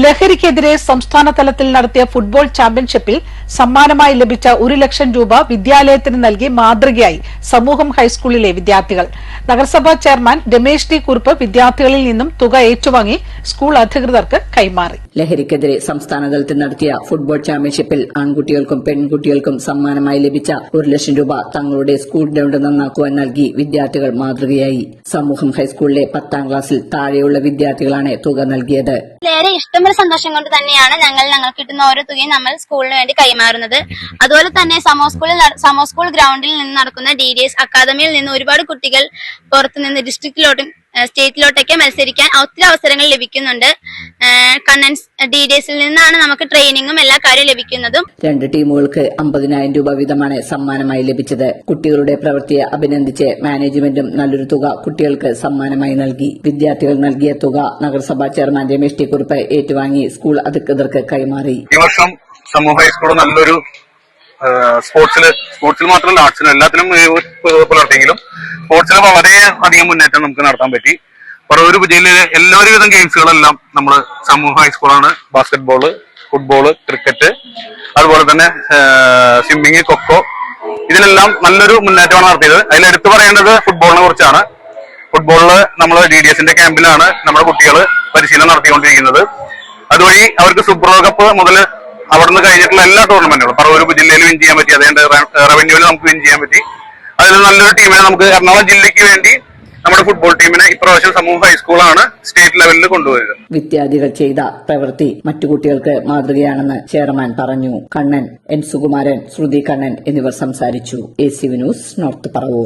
ലഹരിക്കെതിരെ സംസ്ഥാന തലത്തിൽ നടത്തിയ ഫുട്ബോൾ ചാമ്പ്യൻഷിപ്പിൽ സമ്മാനമായി ലഭിച്ച ഒരു ലക്ഷം രൂപ വിദ്യാലയത്തിന് നൽകി മാതൃകയായി സമൂഹം ഹൈസ്കൂളിലെ വിദ്യാർത്ഥികൾ. നഗരസഭാ ചെയർമാൻ രമേശ് ടി കുറുപ്പ് വിദ്യാർത്ഥികളിൽ നിന്നും തുക ഏറ്റുവാങ്ങി സ്കൂൾ അധികൃതർക്ക് കൈമാറി. ലഹരിക്കെതിരെ സംസ്ഥാന തലത്തിൽ നടത്തിയ ഫുട്ബോൾ ചാമ്പ്യൻഷിപ്പിൽ ആൺകുട്ടികൾക്കും പെൺകുട്ടികൾക്കും സമ്മാനമായി ലഭിച്ച ഒരു ലക്ഷം രൂപ തങ്ങളുടെ സ്കൂൾ ഗ്രൌണ്ട് നന്നാക്കുവാൻ നൽകി വിദ്യാർത്ഥികൾ മാതൃകയായി. സമൂഹം ഹൈസ്കൂളിലെ പത്താം ക്ലാസ്സിൽ താഴെയുള്ള വിദ്യാർത്ഥികളാണ് തുക നൽകിയത്. ഏറെ ഇഷ്ടമുള്ള സന്തോഷം കൊണ്ട് തന്നെയാണ് ഞങ്ങൾ ഞങ്ങൾക്ക് കിട്ടുന്ന ഓരോ തുകയും നമ്മൾ സ്കൂളിന് വേണ്ടി കൈമാറുന്നത്. അതുപോലെ തന്നെ സമോ സ്കൂളിൽ സമോ സ്കൂൾ ഗ്രൗണ്ടിൽ നിന്ന് നടക്കുന്ന ഡി ഡി എസ് അക്കാദമിയിൽ നിന്ന് ഒരുപാട് കുട്ടികൾ പുറത്തുനിന്ന് ഡിസ്ട്രിക്റ്റിലോട്ടും സ്റ്റേറ്റിലോട്ടൊക്കെ മത്സരിക്കാൻ ഒത്തിരി അവസരങ്ങൾ ലഭിക്കുന്നുണ്ട്. കണ്ണൻസ് ഡി ഡി എസിൽ നിന്നാണ് നമുക്ക് ട്രെയിനിങ്ങും എല്ലാ കാര്യവും ലഭിക്കുന്നതും. രണ്ട് ടീമുകൾക്ക് അമ്പതിനായിരം രൂപ വീതമാണ് സമ്മാനമായി ലഭിച്ചത്. കുട്ടികളുടെ പ്രവൃത്തിയെ അഭിനന്ദിച്ച് മാനേജ്മെന്റും നല്ലൊരു തുക കുട്ടികൾക്ക് സമ്മാനമായി നൽകി. വിദ്യാർത്ഥികൾ നൽകിയ തുക നഗരസഭാ ചെയർമാൻ രമേശ് ടി കുറിപ്പ് ഏറ്റുവാങ്ങി സ്കൂൾ അധികൃതർക്ക് കൈമാറി. വർഷം സമൂഹ ഹൈസ്കൂൾ നല്ലൊരു സ്പോർട്സിൽ സ്പോർട്സിൽ മാത്രമല്ല ആർട്സിലും എല്ലാത്തിലും പുലർത്തിയെങ്കിലും സ്പോർട്സിൽ വളരെ അധികം മുന്നേറ്റം നമുക്ക് നടത്താൻ പറ്റി. പറവൂർ ജില്ലയിലെ എല്ലാവിധം ഗെയിംസുകളെല്ലാം നമ്മൾ സമൂഹ ഹൈസ്കൂളാണ് ബാസ്കറ്റ് ഫുട്ബോൾ ക്രിക്കറ്റ് അതുപോലെ തന്നെ സ്വിമ്മിങ് കൊക്കോ ഇതിനെല്ലാം നല്ലൊരു മുന്നേറ്റമാണ് നടത്തിയത്. അതിൽ എടുത്തു പറയേണ്ടത് ഫുട്ബോളിനെ കുറിച്ചാണ്. ഫുട്ബോളിൽ നമ്മൾ ഡി ഡി എസിന്റെ ക്യാമ്പിലാണ് നമ്മുടെ കുട്ടികൾ പരിശീലനം നടത്തിക്കൊണ്ടിരിക്കുന്നത്. അതുവഴി അവർക്ക് സൂപ്പർ കപ്പ് മുതൽ അവിടുന്ന് കഴിഞ്ഞിട്ടുള്ള എല്ലാ ടൂർണമെന്റുകളും പറവൂർ ജില്ലയിൽ വിൻ ചെയ്യാൻ പറ്റി അതേണ്ട റവന്യൂവിൽ നമുക്ക് വിൻ ചെയ്യാൻ പറ്റി. അതിൽ നല്ലൊരു ടീമിനെ നമുക്ക് എറണാകുളം ജില്ലയ്ക്ക് വേണ്ടി നമ്മുടെ ഫുട്ബോൾ ടീമിനെ ഇപ്രാവശ്യം സമൂഹ ഹൈസ്കൂളാണ് സ്റ്റേറ്റ് ലെവലിൽ കൊണ്ടുപോയത്. വിദ്യാർത്ഥികൾ ചെയ്ത പ്രവൃത്തി മറ്റു കുട്ടികൾക്ക് മാതൃകയാണെന്ന് ചെയർമാൻ പറഞ്ഞു. കണ്ണൻ എൻ സുകുമാരൻ ശ്രുതി കണ്ണൻ എന്നിവർ സംസാരിച്ചു. A C news north Paravur.